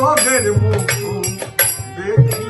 তোদের মুখ দেখি